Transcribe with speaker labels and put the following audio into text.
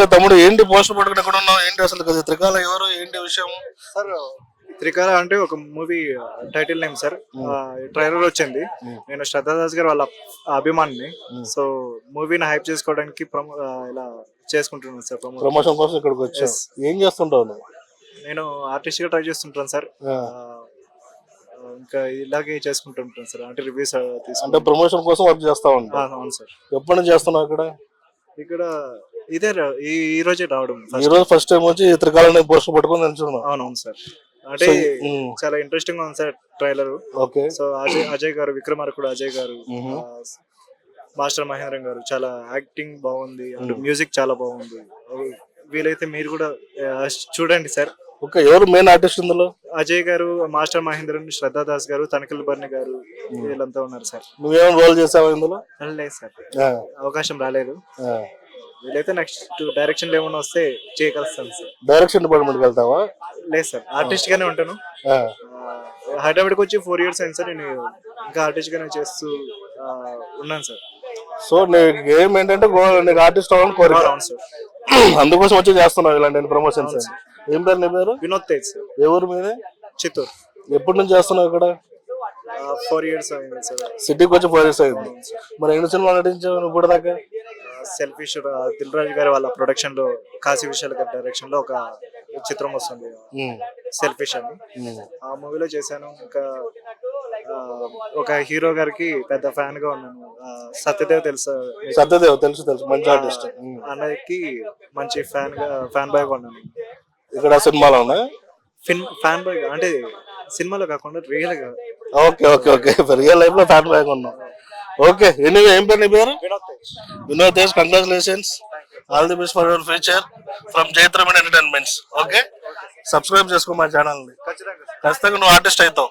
Speaker 1: అంటే తమ్ముడు ఏంటి పోస్టర్ పట్టుకుని ఎక్కడ ఉన్నావు? ఏంటి అసలు కదా త్రికాల ఎవరు? ఏంటి విషయం?
Speaker 2: సార్ త్రికాల అంటే ఒక movie title name sir trailer వచ్చింది. నేను శ్రద్ధా దాస్ గారు వాళ్ళ అభిమానిని. సో మూవీని హైప్ చేసుకోవడానికి ఇలా చేసుకుంటున్నాను సార్ ప్రమో
Speaker 1: ప్రమోషన్ కోసం ఇక్కడికి వచ్చావు. ఏం చేస్తుంటావు నువ్వు?
Speaker 2: నేను ఆర్టిస్ట్గా ట్రై చేస్తుంటాను సార్ ఇంకా ఇలాగే చేసుకుంటుంటాను సార్ అంటే రివ్యూస్
Speaker 1: అంటే ప్రమోషన్ కోసం వర్క్ చేస్తా ఉంటావు.
Speaker 2: అవును సార్
Speaker 1: ఎప్పటి నుంచి చేస్తున్నావు ఇక్కడ?
Speaker 2: ఇక్కడ ఇదే ఈ ఈ రోజే రావడం
Speaker 1: ఈ. రోజు ఫస్ట్ టైం వచ్చి త్రికాలని పోస్టర్ పట్టుకుని నిల్చున్నావు
Speaker 2: అవునవును సార్. అంటే. చాలా ఇంట్రెస్టింగ్గా ఉంది sir trailer
Speaker 1: okay
Speaker 2: so Ajay Ajay గారు విక్రమార్కుడు అజయ్ గారు మాస్టర్ మహేంద్రన్ గారు చాలా యాక్టింగ్ బాగుంది అండ్ మ్యూజిక్ చాలా బాగుంది. వీలైతే మీరు కూడా చూడండి సార్.
Speaker 1: ఓకే ఎవరు మెయిన్ ఆర్టిస్ట్ ఇందులో?
Speaker 2: అజయ్ గారు మాస్టర్ మహేంద్రన్ శ్రద్ధా దాస్ గారు తనకల్ బర్ని గారు వీళ్ళంతా ఉన్నారు సార్.
Speaker 1: నువ్వేమైనా రోల్ చేసావా ఇందులో?
Speaker 2: లేదు సార్. అవకాశం రాలేదు. వీలైతే నెక్స్ట్ డైరెక్షన్ ఏమైనా వస్తే చేయగలుస్తాను సార్.
Speaker 1: డైరెక్షన్ డిపార్ట్మెంట్కి వెళ్తావా?
Speaker 2: లేదు సార్ ఆర్టిస్ట్ గానే ఉంటాను. హైదరాబాద్కి వచ్చి ఫోర్ ఇయర్స్ అయింది సార్ నేను ఇంకా ఆర్టిస్ట్ గానే చేస్తూ ఆ, ఉన్నాను సార్.
Speaker 1: సో నీకు ఏం ఏంటంటే గో- నీకు ఆర్టిస్ట్ అవ్వాలని కోరిక.
Speaker 2: అవును సార్.
Speaker 1: అందుకోసం వచ్చి చేస్తున్నావు ఇలాంటి ప్రమోషన్స్ ఏం పేరు నీ పేరు?
Speaker 2: వినోద్ తేజ్ సార్.
Speaker 1: ఎవరు మీదే?
Speaker 2: చిత్తూరు.
Speaker 1: ఎప్పటి నుంచి చేస్తున్నావు ఇక్కడ?
Speaker 2: ఫోర్ ఇయర్స్ అయింది సార్.
Speaker 1: సిటీకి వచ్చి ఫోర్ ఇయర్స్ అయింది. మరి ఎన్ని సినిమాలు నటించావు నువ్వు ఇప్పుడు దాకా
Speaker 2: సెల్ఫిష్ దిల్ రాజు గారి వాళ్ళ ప్రొడక్షన్లో కాశీ విశాల్ గారి డైరెక్షన్లో ఒక చిత్రం వస్తుంది. సెల్ఫిష్ అని. ఆ మూవీలో చేశాను. ఇంకా ఒక హీరో గారికి పెద్ద ఫ్యాన్గా ఉన్నాను. సత్యదేవ్ తెలుసా?
Speaker 1: సత్యదేవ్ తెలుసు తెలుసు. మంచి ఆర్టిస్ట్
Speaker 2: అన్నయ్యకి మంచి ఫ్యాన్గా ఫ్యాన్ బాయ్గా ఉన్నాను.
Speaker 1: ఇక్కడ సినిమాలో ఉన్నా?
Speaker 2: ఫిన్ ఫ్యాన్ బాయ్ అంటే సినిమాలో కాకుండా రియల్గా.
Speaker 1: Okay okay okay. రియల్ లైఫ్లో ఫ్యాన్ బ్యాగ్ ఉన్నాం ఓకే ఎనీవే ఏం పేరు నీ పేరు?
Speaker 2: Vinod Tej.
Speaker 1: Congratulations all the best for your future from Jaitraman entertainments okay subscribe చేసుకో మా ఛానల్ని.
Speaker 2: ఖచ్చితంగా.
Speaker 1: ఖచ్చితంగా నువ్వు ఆర్టిస్ట్ అవుతావు.